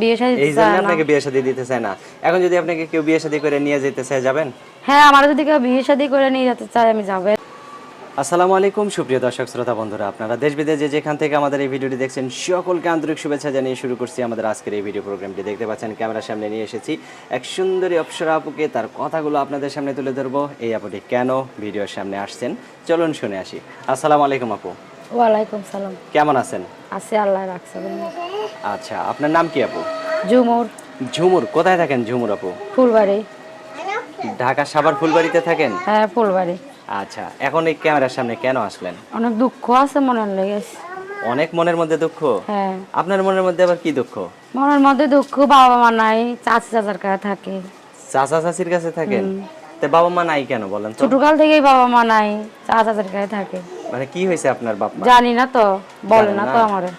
বিয়ে শাদী এই জন্য আপনাকে বিয়ে শাদী দিতে চায় না। এখন যদি আপনাকে কেউ বিয়ে শাদী করে নিয়ে যেতে চায় যাবেন? হ্যাঁ আমার যদি কেউ বিয়ে শাদী করে নিয়ে যেতে চায় আমি যাবে। আসসালামু আলাইকুম সুপ্রিয় দর্শক শ্রোতা বন্ধুরা। আপনারা দেশ বিদেশে যেখান থেকে আমাদের এই ভিডিওটি দেখছেন সকলকে আন্তরিক শুভেচ্ছা জানিয়ে শুরু করছি আমাদের আজকের এই ভিডিও প্রোগ্রামটি। দেখতে পাচ্ছেন ক্যামেরার সামনে নিয়ে এসেছি এক সুন্দরী অপ্সরা আপুকে। তার কথাগুলো আপনাদের সামনে তুলে ধরবো। এই আপুটি কেন ভিডিওর সামনে আসছেন? চলুন শুনে আসি। আসসালামু আলাইকুম আপু। ওয়ালাইকুম সালাম। কেমন আছেন? আছে আল্লাহ রাখছে। আচ্ছা আপনার নাম কি আপু? ঝুমুর। ঝুমুর কোথায় থাকেন ঝুমুর আপু? ফুলবাড়ি। ঢাকা সাভার ফুলবাড়িতে থাকেন? হ্যাঁ ফুলবাড়ি। আচ্ছা এখন এই ক্যামেরার সামনে কেন আসলেন? অনেক দুঃখ আছে মনের লেগেছে অনেক মনের মধ্যে দুঃখ? হ্যাঁ। আপনার মনের মধ্যে আবার কি দুঃখ? মনের মধ্যে দুঃখ বাবা মা নাই চাচি চাচার কাছে থাকে। চাচা চাচির কাছে থাকেন? তে বাবা মা নাই কেন বলেন তো? ছোটকাল থেকেই বাবা মা নাই চাচা চাচার কাছে থাকে। মানে কি হয়েছে আপনার বাপ মা? জানি না তো বলে না না? তো আমারে।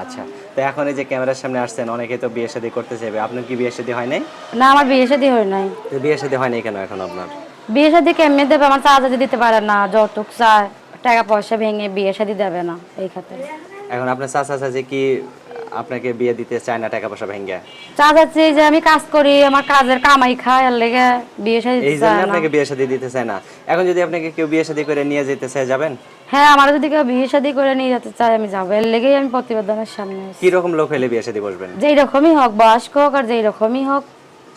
আচ্ছা তো এখন এই যে ক্যামেরার সামনে আসছেন অনেকে তো বিয়ে শাদী করতে চাইবে। আপনার কি বিয়ে শাদী হয় নাই? না আমার বিয়ে শাদী হয় নাই। তো বিয়ে শাদী হয় নাই কেন এখন আপনার? বিয়ে শাদী কেমনে দেবে? আমার চাচা দিতে পারে না যৌতুক চায় টাকা পয়সা ভেঙে বিয়ে শাদী দেবে না এই খাতে। এখন আপনার চাচা চাচি কি আপনাকে বিয়ে দিতে চায় না টাকা পয়সা ভেঙ্গে? চাচা চাচি যে আমি কাজ করি আমার কাজের কামাই খাই আর লেগে বিয়ে শাদী এই জন্য চায় আপনাকে বিয়ে শাদী দিতে চায় না। এখন যদি আপনাকে কেউ বিয়ে শাদী করে নিয়ে যেতে চায় যাবেন? হ্যাঁ আমার যদি কেউ বিয়ে শাদী করে নিয়ে যেতে চায় আমি যাব। এর লেগেই আমি প্রতিবেদনের সামনে কি রকম লোক হলে বিয়ে শাদী বসবেন? যেই রকমই হোক বয়স্ক হোক আর যেই রকমই হোক।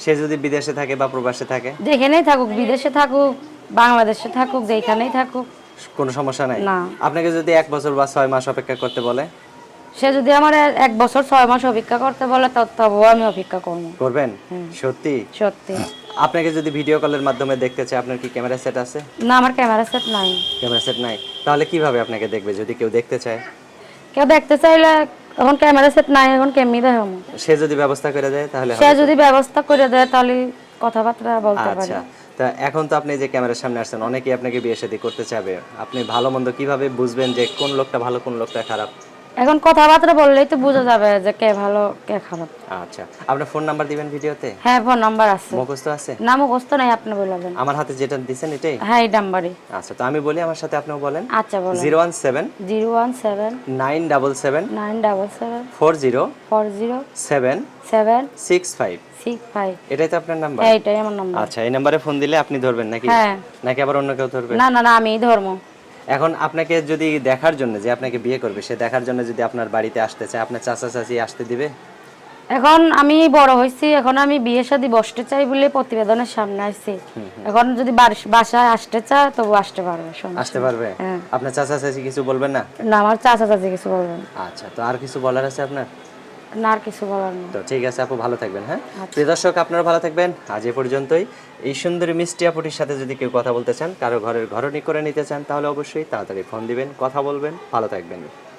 সে যদি বিদেশে থাকে বা প্রবাসে থাকে? যেখানেই থাকুক বিদেশে থাকুক বাংলাদেশে থাকুক যেখানেই থাকুক। কোনো সমস্যা নাই? না। আপনাকে যদি এক বছর বা ছয় মাস অপেক্ষা করতে বলে? সে যদি আমার এক বছর ছয় মাস অপেক্ষা করতে বলে তবুও আমি অপেক্ষা করব। করবেন? সত্যি? সত্যি। আপনাকে যদি ভিডিও কলের মাধ্যমে দেখতে চায় আপনার কি ক্যামেরা সেট আছে? না আমার ক্যামেরা সেট নাই। ক্যামেরা সেট নাই। তাহলে কীভাবে আপনাকে দেখবে যদি কেউ দেখতে চায়? কেউ দেখতে চাইলে এখন ক্যামেরা সেট নাই এখন কেমনি দেখাবো সে যদি ব্যবস্থা করে দেয় তাহলে সে যদি ব্যবস্থা করে দেয় তাহলে কথাবার্তা বলতে পারি। আচ্ছা। তা এখন তো আপনি যে ক্যামেরার সামনে আসছেন অনেকেই আপনাকে বিয়ে শাদী করতে চাবে। আপনি ভালো মন্দ কীভাবে বুঝবেন যে কোন লোকটা ভালো কোন লোকটা খারাপ? এখন কথাবার্তা বললেই তো বোঝা যাবে যে কে ভালো কে খারাপ। আচ্ছা আপনার ফোন নাম্বার দিবেন ভিডিওতে? হ্যাঁ ফোন নাম্বার আছে। মুখস্থ আছে? নাম মুখস্থ নাই আপনি বলবেন আমার হাতে যেটা দিচ্ছেন এটাই? হ্যাঁ এই নাম্বারই আচ্ছা তো আমি বলি আমার সাথে আপনিও বলেন। আচ্ছা বলেন। Zero one seven zero one seven nine double seven nine double seven four zero four zero seven seven six five. Six five. এটাই তো আপনার নাম্বার? হ্যাঁ এটাই আমার নাম্বার। আচ্ছা এই নাম্বারে ফোন দিলে আপনি ধরবেন নাকি? হ্যাঁ। নাকি আবার অন্য কেউ ধরবে? না না না আমি ধর্ম এখন আপনাকে যদি দেখার জন্য যে আপনাকে বিয়ে করবে সে দেখার জন্য যদি আপনার বাড়িতে আসতে চায় আপনার চাচা চাচি আসতে দিবে? এখন আমি বড় হয়েছি এখন আমি বিয়ে শাদী বসতে চাই বলে প্রতিবেদনের সামনে আসছি এখন যদি বাসায় আসতে চায় তবু আসতে পারবে আসতে পারবে? হ্যাঁ। আপনার চাচা চাচি কিছু বলবেন না? না আমার চাচা চাচি কিছু বলবেন আচ্ছা তো আর কিছু বলার আছে আপনার? না আর কিছু বলার নেই। তো ঠিক আছে আপু ভালো থাকবেন হ্যাঁ? আচ্ছা। প্রিয় দর্শক আপনারা ভালো থাকবেন। আজ এ পর্যন্তই। এই সুন্দরী মিষ্টি আপুটির সাথে যদি কেউ কথা বলতে চান কারও ঘরের ঘরনি করে নিতে চান তাহলে অবশ্যই তাড়াতাড়ি ফোন দিবেন কথা বলবেন ভালো থাকবেন।